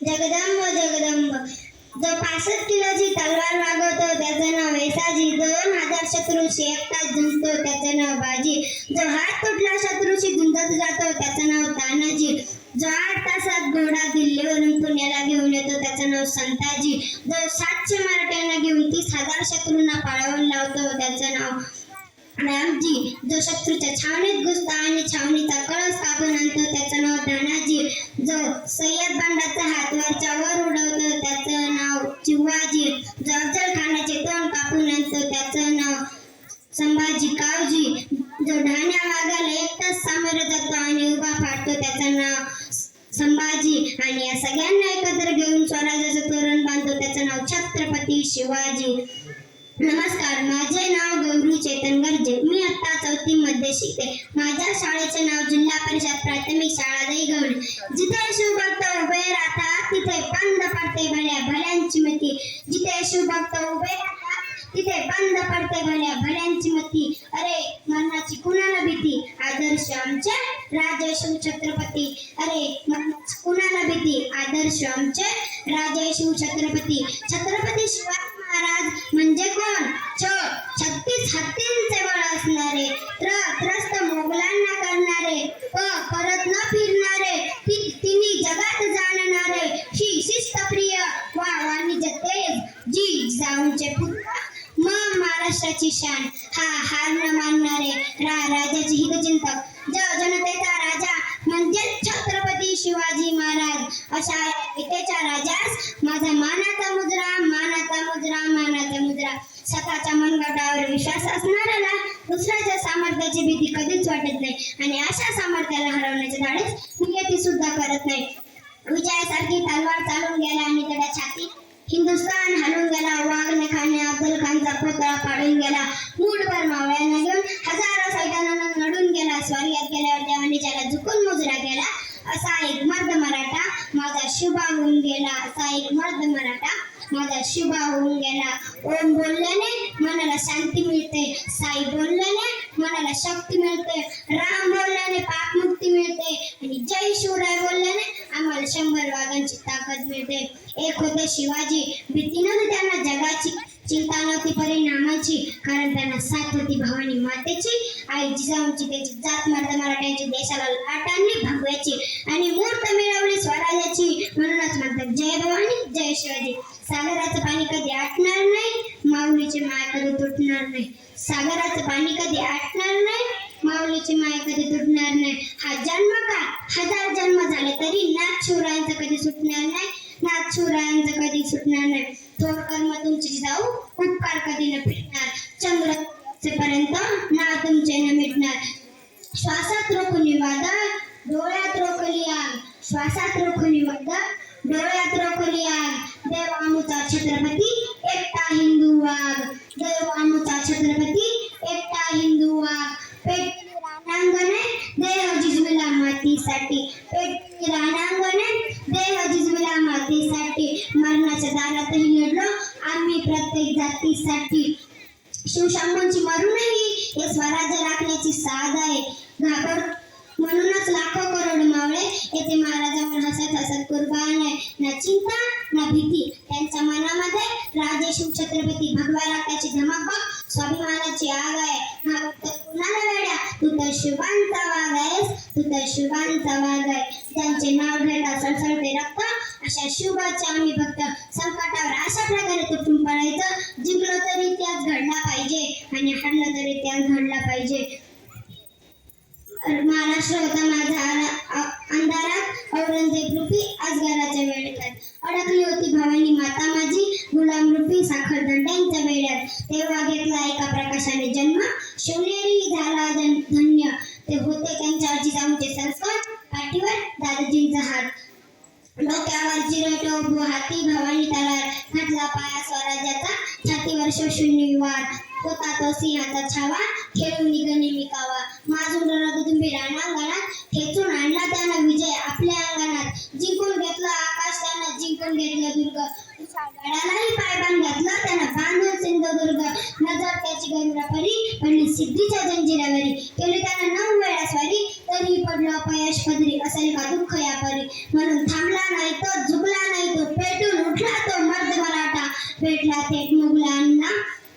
जगदंब जगदंब. जो पासष्ट किलोची तलवार वागवतो त्याचं नाव वेसाजी दोन हजार शत्रूशी एकटाच झुंजतो त्याचं नाव बाजी. जो हात तुटला शत्रूशी झुंजत जातो त्याचं नाव तानाजी. जो आठ तासात घोडा दिल्लीवरून पुण्याला घेऊन येतो त्याचं नाव संताजी. जो सातशे मराठ्यांना घेऊन तीस हजार शत्रूंना पळवून लावतो त्याचं नाव रामजी जो शत्रूच्या छावणीत घुसतो आणि छावणीचा कळस कापून आणतो त्याचं नाव दाना नाव संभाजी कावजी जो ढाण्या वाघाला एकटाच सामोरे जातो आणि उभा फाटतो त्याचं नाव संभाजी आणि या सगळ्यांना एकत्र घेऊन स्वराज्याचं तोरण बांधतो त्याचं नाव छत्रपती शिवाजी नमस्कार माझे नाव गौरी चेतन गर्जे मी आता चौथी मध्ये शिकते माझ्या शाळेचे नाव जिल्हा परिषद प्राथमिक शाळा दहीगवडी जिथे शिवभक्त उभे राहतात तिथे बंद पडते भल्या भल्यांची मती जिथे शिवभक्त उभे राहतात तिथे बंद पडते भल्या भल्यांची मती अरे मरणाची कुणाला भीती? आदर्श आमचे राजा शिव छत्रपती. अरे मनाची कुणाला भीती? आदर्श आमचे राजा शिव छत्रपती. छत्रपती शिवाजी महाराज हा हार न मानणारे रा राजाचे हितचिंतक. ज जनतेचा राजा म्हणजे छत्रपती शिवाजी महाराज. अशा या राजास माझा मानाचा मुद्रा मानाचा मुद्रा मानाचा मुद्रा स्वतःच्या मनगटावर विश्वास असणाऱ्याला दुसऱ्याच्या सामर्थ्याची भीती कधीच वाटत नाही. आणि अशा सामर्थ्याला हरवण्याचे धाडस नियती सुद्धा करत नाही. विजयासारखी तलवार चालून गेला आणि त्याच्या छाती हिंदुस्थान हलून गेला. वाघने खाने अब्दुल खानचा पुतळा पाडून गेला. मर्द मराठा माझा शुभा होऊन गेला असा एक मर्द मराठा माझा शुभा होऊन गेला ओम बोलल्याने मनाला शांती मिळते साई बोलल्याने मनाला शक्ती मिळते राम बोलल्याने पापमुक्ती मिळते आणि जय शिवराय बोलल्याने आम्हाला शंभर वाघांची ताकद मिळते. एक होते शिवाजी भीती नव्हती त्यांना जगाची चिंता नव्हती परिणामाची कारण त्यांना साथ होती भवानी मातेची आई जिजाऊची त्याची जात मर्द मराठ्यांची देशाला लाटांनी भगवायची आणि मूर्त मिळवली स्वराज्याची. म्हणूनच म्हणतात जय भवानी जय शिवाजी. सागराचं पाणी कधी आटणार नाही माऊलीची माया कधी तुटणार नाही. सागराचं पाणी कधी आटणार नाही माऊलीची माया कधी तुटणार नाही. हा जन्म का? हजार जन्म झाले तरी नाथ शिवरायांचा कधी सुटणार नाही. नाथ शिवरायांचं कधी सुटणार नाही. थोर कर्म तुमची जाऊ उपकार कधी न फिटणार चंद्र पर्यंत ना तुमचे न मिटणार. श्वासात रोखुनी वादा डोळ्यात रोखली आग श्वासात रोखुनी वादा डोळ्यात रोखली आग देव आमुचा छत्रपती एकटा हिंदू वाघ. देव आमुचा छत्रपती एकटा हिंदू वाघ. पेटली रानांगणे देह जिजविला मातीसाठी. पेटली राणा साठी. जातीसाठी शिवशंभूंची मरूनही हे स्वराज्य राखण्याची साध आहे. घाबर म्हणूनच लाखो करोड मावळे येथे महाराजांवर हसत हसत कुर्बान आहे. ना चिंता ना भीती. त्यांच्या मनामध्ये राजे शिव छत्रपती भगवा राखाची धमक बघ. स्वाभिमानाची आग आहे. हा भक्त कुणाला वेड्या? तू तर शिवांचा वाघ आहेस. तू तर शिवांचा वाघ आहे. त्यांचे नाव घेता सळसळते रक्त अशा शिवबाचे आम्ही भक्त. संकटावर अशा प्रकारे तुटून पडायचं. महाराष्ट्र होता माझा आरा- अंधारात औरंगजेब रूपी अजगराच्या वेळेत. अडकली होती भावानी माता माझी. गुलाम रूपी साखर साखरदंड्यांच्या वेळ्यात तेव्हा घेतला एका प्रकाशाने जन्म. शिवनेरी झाला जन- धन्य. ते होते त्यांच्या जिजाऊंचे संस्कार. पाठीवर दादाजींचा हात. डोक्यावर चिरटो उभो हाती भवानी तलार घातला पाया स्वराज्याचा. छातीवर शोषून वार होता तो सिंहाचा छावा. खेळून निघणे विकावा पदरापरी पडली सिद्धीच्या जंजिरावरी. केली त्यानं नऊ वेळा स्वारी तरी पडलो अपयश पदरी असेल का दुःख यापरी. म्हणून थांबला नाही तो झुकला नाही तो पेटून उठला तो मर्द मराठा. भेटला ते मुघलांना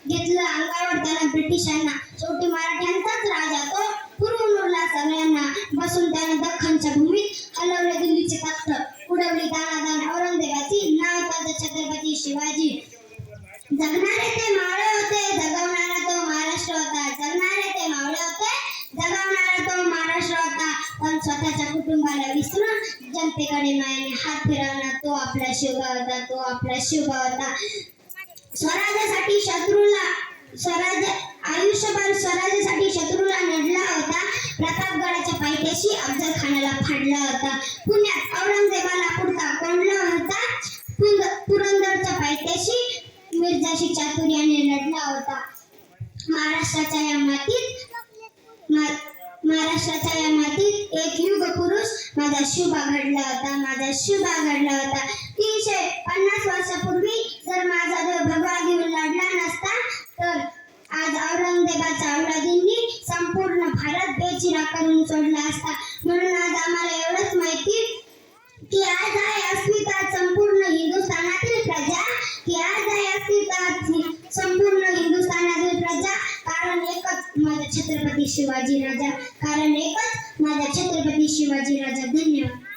घेतलं अंगावर त्याला ब्रिटिशांना. शेवटी मराठ्यांचाच राजा तो पुरून उरला सगळ्यांना. बसून त्याने दख्खनच्या भूमीत हलवले दिल्लीचे तख्त. उडवली दानादान औरंगजेबाची नाव त्याचं छत्रपती शिवाजी. जगणारे ते जनतेकडे मायाने हात फिरवला तो आपला शिव होता तो आपला शिव होता. स्वराज्यासाठी शत्रूला स्वराज्य आयुष्यभर स्वराज्यासाठी शत्रूला लढला होता. प्रतापगडाच्या पायथ्याशी अफजल खानाला फाडला होता. पुण्यात औरंगजेबाला पुरता कोंडला होता. पुरंदरच्या पायथ्याशी मिर्जाशी चातुर्याने लढला होता. महाराष्ट्राच्या या मातीत महाराष्ट्राच्या या शुभा घडला होता माझा शुभा घडला होता. तीनशे पन्नास वर्षापूर्वी जर माझा देव भगवा घेऊन लढला नसता तर आज औरंगजेबाच्या औलादींनी संपूर्ण भारत बेचिरा करून सोडला असता. म्हणून आज आम्हाला एवढंच माहिती की आज आहे अस्मिता संपूर्ण हिंदुस्थानातील प्रजा. की आज आहे अस्मिता संपूर्ण हिंदुस्थानातील प्रजा. कारण एकच माझा छत्रपती शिवाजी राजा. कारण एकच माझा छत्रपती शिवाजी राजा धन्यवाद